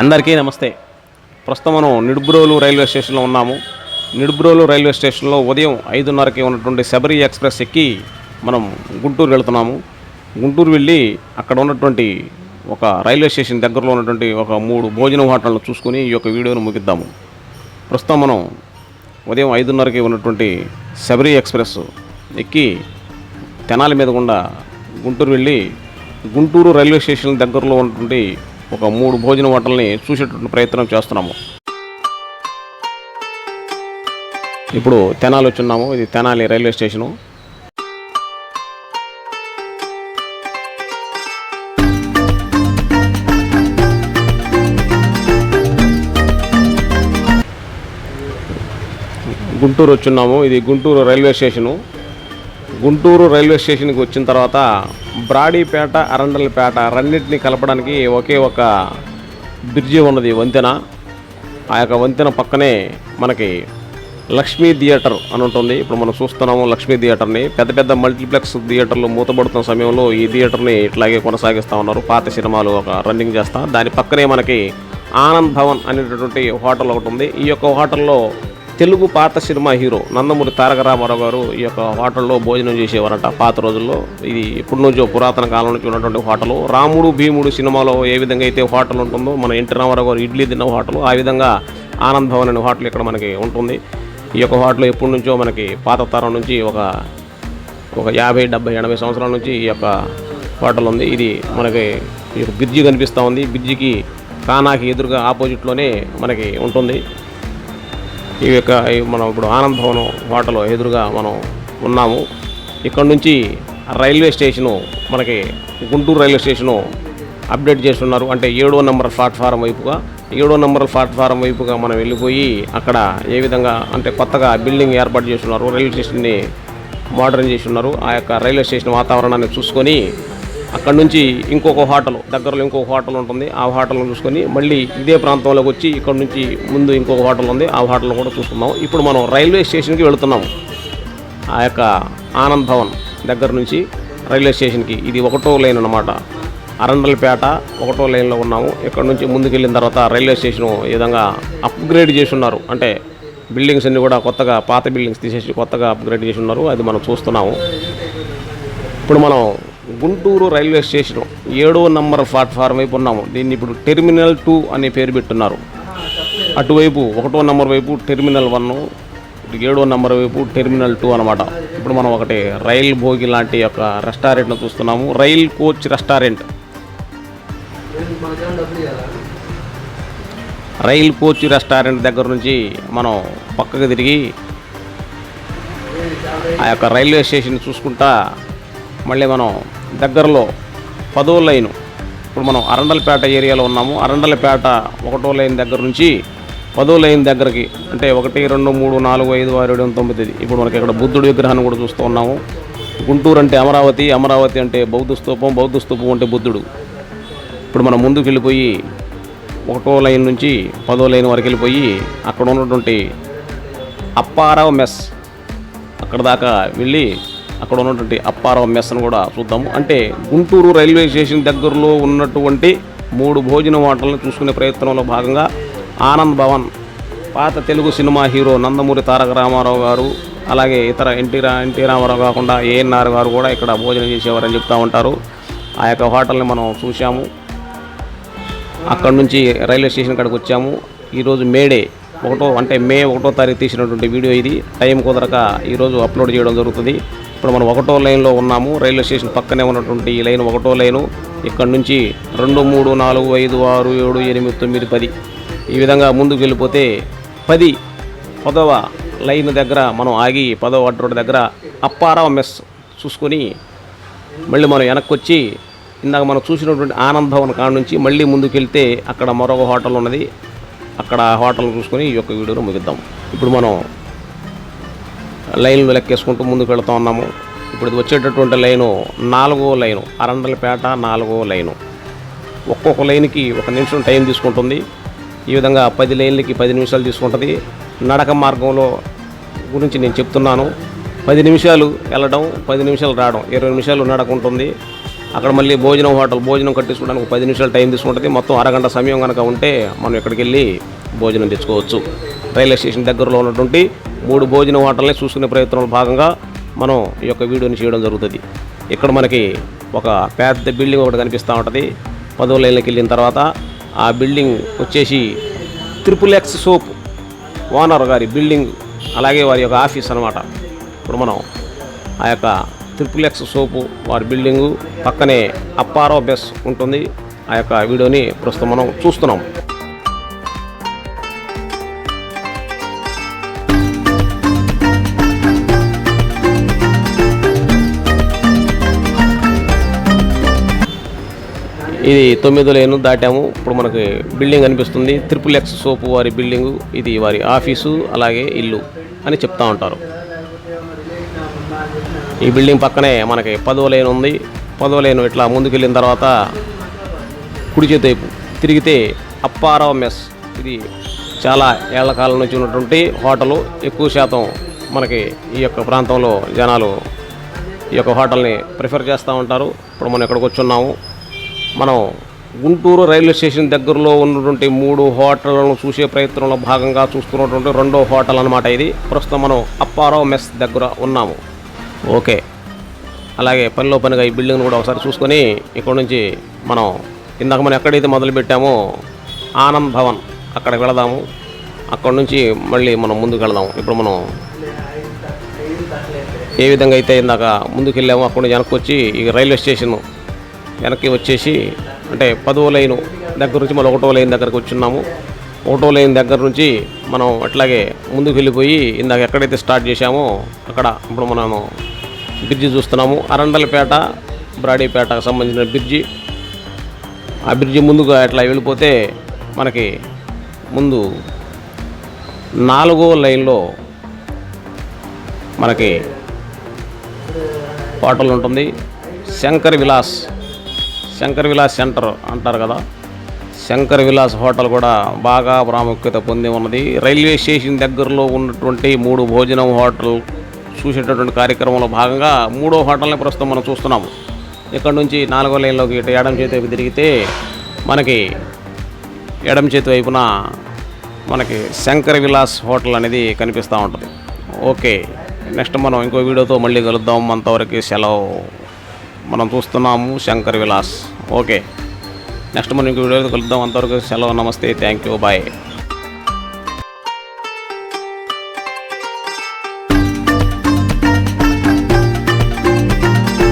అందరికీ నమస్తే. ప్రస్తుతం మనం నిడుబ్రోలు రైల్వే స్టేషన్లో ఉన్నాము. నిడుబ్రోలు రైల్వే స్టేషన్లో ఉదయం ఐదున్నరకి ఉన్నటువంటి శబరి ఎక్స్ప్రెస్ ఎక్కి మనం గుంటూరు వెళ్తున్నాము. గుంటూరు వెళ్ళి అక్కడ ఉన్నటువంటి ఒక రైల్వే స్టేషన్ దగ్గరలో ఉన్నటువంటి ఒక మూడు భోజన హోటళ్ళు చూసుకుని ఈ యొక్క వీడియోను ముగిద్దాము. ప్రస్తుతం మనం ఉదయం ఐదున్నరకి ఉన్నటువంటి శబరి ఎక్స్ప్రెస్ ఎక్కి తెనాలి మీద గుండా గుంటూరు వెళ్ళి గుంటూరు రైల్వే స్టేషన్ దగ్గరలో ఉన్నటువంటి ఒక మూడు భోజన వంటల్ని చూసేటటువంటి ప్రయత్నం చేస్తున్నాము. ఇప్పుడు తెనాలి వచ్చున్నాము. ఇది తెనాలి రైల్వే స్టేషను. గుంటూరు వచ్చున్నాము. ఇది Guntur railway station. Guntur railway స్టేషన్కి వచ్చిన తర్వాత బ్రాడీపేట అరండలపేట రెండింటిని కలపడానికి ఒకే ఒక బ్రిడ్జి ఉన్నది వంతెన. ఆ యొక్క వంతెన పక్కనే మనకి లక్ష్మీ థియేటర్ అని ఉంటుంది. ఇప్పుడు మనం చూస్తున్నాము లక్ష్మీ థియేటర్ని. పెద్ద పెద్ద మల్టీప్లెక్స్ థియేటర్లు మూతపడుతున్న సమయంలో ఈ థియేటర్ని ఇట్లాగే కొనసాగిస్తూ ఉన్నారు. పాత సినిమాలు ఒక రన్నింగ్ చేస్తా. దాని పక్కనే మనకి ఆనంద్ భవన్ అనేటటువంటి హోటల్ ఒకటి ఉంది. ఈ యొక్క హోటల్లో తెలుగు పాత సినిమా హీరో నందమూరి తారక రామారావు గారు ఈ యొక్క హోటల్లో భోజనం చేసేవారట పాత రోజుల్లో. ఇది ఇప్పటి నుంచో పురాతన కాలం నుంచి ఉన్నటువంటి హోటల్. రాముడు భీముడు సినిమాలో ఏ విధంగా అయితే హోటల్ ఉంటుందో మన ఎన్టీ రామారావు గారు ఇడ్లీ తిన్న హోటల్ ఆ విధంగా ఆనంద్ భవన్ అనే హోటల్ ఇక్కడ మనకి ఉంటుంది. ఈ యొక్క హోటల్ ఎప్పటి నుంచో మనకి పాత తరం నుంచి ఒక ఒక యాభై డెబ్బై ఎనభై సంవత్సరాల నుంచి ఈ యొక్క హోటల్ ఉంది. ఇది మనకి ఈ బ్రిడ్జి కనిపిస్తూ ఉంది. బ్రిడ్జికి కానాకి ఎదురుగా ఆపోజిట్లోనే మనకి ఉంటుంది. ఈ యొక్క మనం ఇప్పుడు ఆనంద్ భవన్ హోటల్ ఎదురుగా మనం ఉన్నాము. ఇక్కడ నుంచి రైల్వే స్టేషను మనకి గుంటూరు రైల్వే స్టేషను అప్డేట్ చేస్తున్నారు. అంటే ఏడో నెంబర్ ప్లాట్ఫారం వైపుగా ఏడో నెంబర్ ప్లాట్ఫారం వైపుగా మనం వెళ్ళిపోయి అక్కడ ఏ విధంగా అంటే కొత్తగా బిల్డింగ్ ఏర్పాటు చేస్తున్నారు రైల్వే స్టేషన్ని మోడర్న్ చేసి ఉన్నారు ఆ యొక్క రైల్వే స్టేషన్ వాతావరణాన్ని చూసుకొని అక్కడ నుంచి ఇంకొక హోటల్ దగ్గరలో ఇంకొక హోటల్ ఉంటుంది. ఆ హోటల్ని చూసుకొని మళ్ళీ ఇదే ప్రాంతంలోకి వచ్చి ఇక్కడ నుంచి ముందు ఇంకొక హోటల్ ఉంది. ఆ హోటల్ కూడా చూసుకుందాం ఇప్పుడు మనం రైల్వే స్టేషన్కి వెళుతున్నాము. ఆ యొక్క ఆనంద్ భవన్ దగ్గర నుంచి రైల్వే స్టేషన్కి. ఇది ఒకటో లైన్ అనమాట అరండల్పేట ఒకటో లైన్లో ఉన్నాము. ఇక్కడ నుంచి ముందుకెళ్ళిన తర్వాత రైల్వే స్టేషన్ ఈ విధంగా అప్గ్రేడ్ చేసి ఉన్నారు. అంటే బిల్డింగ్స్ అన్ని కూడా కొత్తగా పాత బిల్డింగ్స్ తీసేసి కొత్తగా అప్గ్రేడ్ చేసి ఉన్నారు. అది మనం చూస్తున్నాము. ఇప్పుడు మనం గుంటూరు రైల్వే స్టేషన్ ఏడో నంబర్ ప్లాట్ఫారం వైపు ఉన్నాము. దీన్ని ఇప్పుడు టెర్మినల్ టూ అనే పేరు పెట్టున్నారు. అటువైపు ఒకటో నంబర్ వైపు టెర్మినల్ వన్ ఏడో నంబర్ వైపు టెర్మినల్ టూ అనమాట ఇప్పుడు మనం ఒకటి రైల్ భోగి లాంటి యొక్క రెస్టారెంట్ను చూస్తున్నాము. Rail coach restaurant. Rail coach restaurant దగ్గర నుంచి మనం పక్కకు తిరిగి ఆ యొక్క రైల్వే స్టేషన్ చూసుకుంటా మళ్ళీ మనం దగ్గరలో పదో లైను. ఇప్పుడు మనం అరండలపేట ఏరియాలో ఉన్నాము. అరండలపేట ఒకటో లైన్ దగ్గర నుంచి పదో లైన్ దగ్గరికి అంటే ఒకటి రెండు మూడు నాలుగు ఐదు ఆరు ఏడు తొమ్మిది ఇప్పుడు మనకి ఇక్కడ బుద్ధుడి విగ్రహాన్ని కూడా చూస్తూ ఉన్నాము. గుంటూరు అంటే అమరావతి అమరావతి అంటే బౌద్ధ స్తూపం బౌద్ధ స్తూపం అంటే బుద్ధుడు. ఇప్పుడు మనం ముందుకు వెళ్ళిపోయి ఒకటో లైన్ నుంచి పదో లైన్ వరకు వెళ్ళిపోయి అక్కడ ఉన్నటువంటి అప్పారావు మెస్. అక్కడ దాకా వెళ్ళి అక్కడ ఉన్నటువంటి అప్పారావు మెస్ను కూడా చూద్దాము. అంటే గుంటూరు రైల్వే స్టేషన్ దగ్గరలో ఉన్నటువంటి మూడు భోజన హోటల్ని చూసుకునే ప్రయత్నంలో భాగంగా ఆనంద్ భవన్ పాత తెలుగు సినిమా హీరో నందమూరి తారక రామారావు గారు అలాగే ఇతర ఎన్టీ రా ఎన్టీ రామారావు కాకుండా ఏఎన్ఆర్ గారు కూడా ఇక్కడ భోజనం చేసేవారని చెప్తూ ఉంటారు. ఆ యొక్క హోటల్ని మనం చూసాము అక్కడ నుంచి రైల్వే స్టేషన్ కాడికి వచ్చాము. ఈరోజు మేడే ఒకటో అంటే మే ఒకటో తారీఖు తీసినటువంటి వీడియో ఇది. టైం కుదరక ఈరోజు అప్లోడ్ చేయడం జరుగుతుంది. ఇప్పుడు మనం ఒకటో లైన్లో ఉన్నాము. రైల్వే స్టేషన్ పక్కనే ఉన్నటువంటి ఈ లైన్ ఒకటో లైను. ఇక్కడ నుంచి రెండు మూడు నాలుగు ఐదు ఆరు ఏడు ఎనిమిది తొమ్మిది పది. ఈ విధంగా ముందుకు వెళ్ళిపోతే పది పదవ లైన్ దగ్గర మనం ఆగి పదవ అడ్రోడ్ రోడ్డు దగ్గర అప్పారావు మెస్ చూసుకొని మళ్ళీ మనం వెనక్కి వచ్చి ఇందాక మనం చూసినటువంటి ఆనంద్ భవన్ కాడ నుంచి మళ్ళీ ముందుకు వెళ్తే అక్కడ మరొక హోటల్ ఉన్నది. అక్కడ హోటల్ చూసుకొని ఈ యొక్క వీడియోను ముగిద్దాం. ఇప్పుడు మనం లైన్లు లెక్కేసుకుంటూ ముందుకు వెళ్తా ఉన్నాము. ఇప్పుడు ఇది వచ్చేటటువంటి లైను నాలుగో లైను అరండలపేట నాలుగో లైను. ఒక్కొక్క లైన్కి ఒక నిమిషం టైం తీసుకుంటుంది. ఈ విధంగా పది లైన్లకి పది నిమిషాలు తీసుకుంటుంది. నడక మార్గంలో గురించి నేను చెప్తున్నాను. పది నిమిషాలు వెళ్ళడం పది నిమిషాలు రావడం ఇరవై నిమిషాలు నడక ఉంటుంది. అక్కడ మళ్ళీ భోజనం హోటల్ భోజనం కట్టించుకోవడానికి పది నిమిషాలు టైం తీసుకుంటుంది. మొత్తం అరగంట సమయం కనుక ఉంటే మనం ఇక్కడికి వెళ్ళి భోజనం తెచ్చుకోవచ్చు. రైల్వే స్టేషన్ దగ్గరలో ఉన్నటువంటి మూడు భోజన హోటల్ని చూసుకునే ప్రయత్నంలో భాగంగా మనం ఈ యొక్క వీడియోని చేయడం జరుగుతుంది. ఇక్కడ మనకి ఒక పెద్ద బిల్డింగ్ ఒకటి కనిపిస్తూ ఉంటుంది. పదవ లైన్లోకి వెళ్ళిన తర్వాత ఆ బిల్డింగ్ వచ్చేసి త్రిపుల్ ఎక్స్ సోప్ ఓనర్ గారి బిల్డింగ్ అలాగే వారి యొక్క ఆఫీస్ అనమాట ఇప్పుడు మనం ఆ యొక్క త్రిపుల్ ఎక్స్ సోపు వారి బిల్డింగు పక్కనే అప్పారో బెస్ ఉంటుంది. ఆ యొక్క వీడియోని ప్రస్తుతం మనం చూస్తున్నాం. ఇది తొమ్మిది లేను దాటాము. ఇప్పుడు మనకి బిల్డింగ్ అనిపిస్తుంది. త్రిపుల్ ఎక్స్ సోపు వారి బిల్డింగు ఇది వారి ఆఫీసు అలాగే ఇల్లు అని చెప్తా ఉంటారు. ఈ బిల్డింగ్ పక్కనే మనకి పదో లేన్ ఉంది. పదో లేను ఇట్లా ముందుకెళ్ళిన తర్వాత కుడి చేతి వైపు తిరిగితే అప్పారావు మెస్. ఇది చాలా ఏళ్ళ కాలం నుంచి ఉన్నటువంటి హోటలు. ఎక్కువ శాతం మనకి ఈ యొక్క ప్రాంతంలో జనాలు ఈ యొక్క హోటల్ని ప్రిఫర్ చేస్తూ ఉంటారు. ఇప్పుడు మనం ఇక్కడికి వచ్చున్నాము మనం గుంటూరు రైల్వే స్టేషన్ దగ్గరలో ఉన్నటువంటి మూడు హోటళ్ళను చూసే ప్రయత్నంలో భాగంగా చూస్తున్నటువంటి రెండో హోటల్ అనమాట ఇది. ప్రస్తుతం మనం అప్పారావు మెస్ దగ్గర ఉన్నాము. ఓకే. అలాగే పనిలో పనిగా ఈ బిల్డింగ్ను కూడా ఒకసారి చూసుకొని ఇక్కడ నుంచి మనం ఇందాక మనం ఎక్కడైతే మొదలుపెట్టామో ఆనంద్ భవన్ అక్కడికి వెళదాము. అక్కడ నుంచి మళ్ళీ మనం ముందుకు వెళదాము. ఇప్పుడు మనం ఏ విధంగా అయితే ఇందాక ముందుకు వెళ్ళామో అక్కడ నుంచి వెనక్కి వచ్చి ఈ రైల్వే స్టేషన్ వెనక్కి వచ్చేసి అంటే పదో లైను దగ్గర నుంచి మనం ఒకటో లైన్ దగ్గరకు వచ్చున్నాము. ఒకటో లైన్ దగ్గర నుంచి మనం అట్లాగే ముందుకు వెళ్ళిపోయి ఇందాక ఎక్కడైతే స్టార్ట్ చేశామో అక్కడ ఇప్పుడు మనము బ్రిడ్జి చూస్తున్నాము. అరండలపేట బ్రాడీపేటకు సంబంధించిన బ్రిడ్జి. ఆ బ్రిడ్జి ముందుగా అట్లా వెళ్ళిపోతే మనకి ముందు నాలుగో లైన్లో మనకి హోటల్ ఉంటుంది. శంకర్ విలాస్ శంకర్ విలాస్ సెంటర్ అంటారు కదా. శంకర్ విలాస్ హోటల్ కూడా బాగా ప్రాముఖ్యత పొంది ఉన్నది. రైల్వే స్టేషన్ దగ్గరలో ఉన్నటువంటి మూడు భోజనం హోటల్ చూసేటటువంటి కార్యక్రమంలో భాగంగా మూడో హోటల్ని ప్రస్తుతం మనం చూస్తున్నాము. ఇక్కడ నుంచి నాలుగో లైన్లోకి ఇటు ఎడం చేతి వైపు తిరిగితే మనకి ఎడం చేతి వైపున మనకి శంకర్ విలాస్ హోటల్ అనేది కనిపిస్తూ ఉంటుంది. ఓకే నెక్స్ట్ మనం ఇంకో వీడియోతో మళ్ళీ కలుద్దాం. అంతవరకు సెలవు. మనం చూస్తున్నాము శంకర్ విలాస్. ఓకే. నెక్స్ట్ మనం ఇంకో వీడియోతో కలుద్దాం. అంతవరకు సెలవు. నమస్తే. Thank you. బాయ్.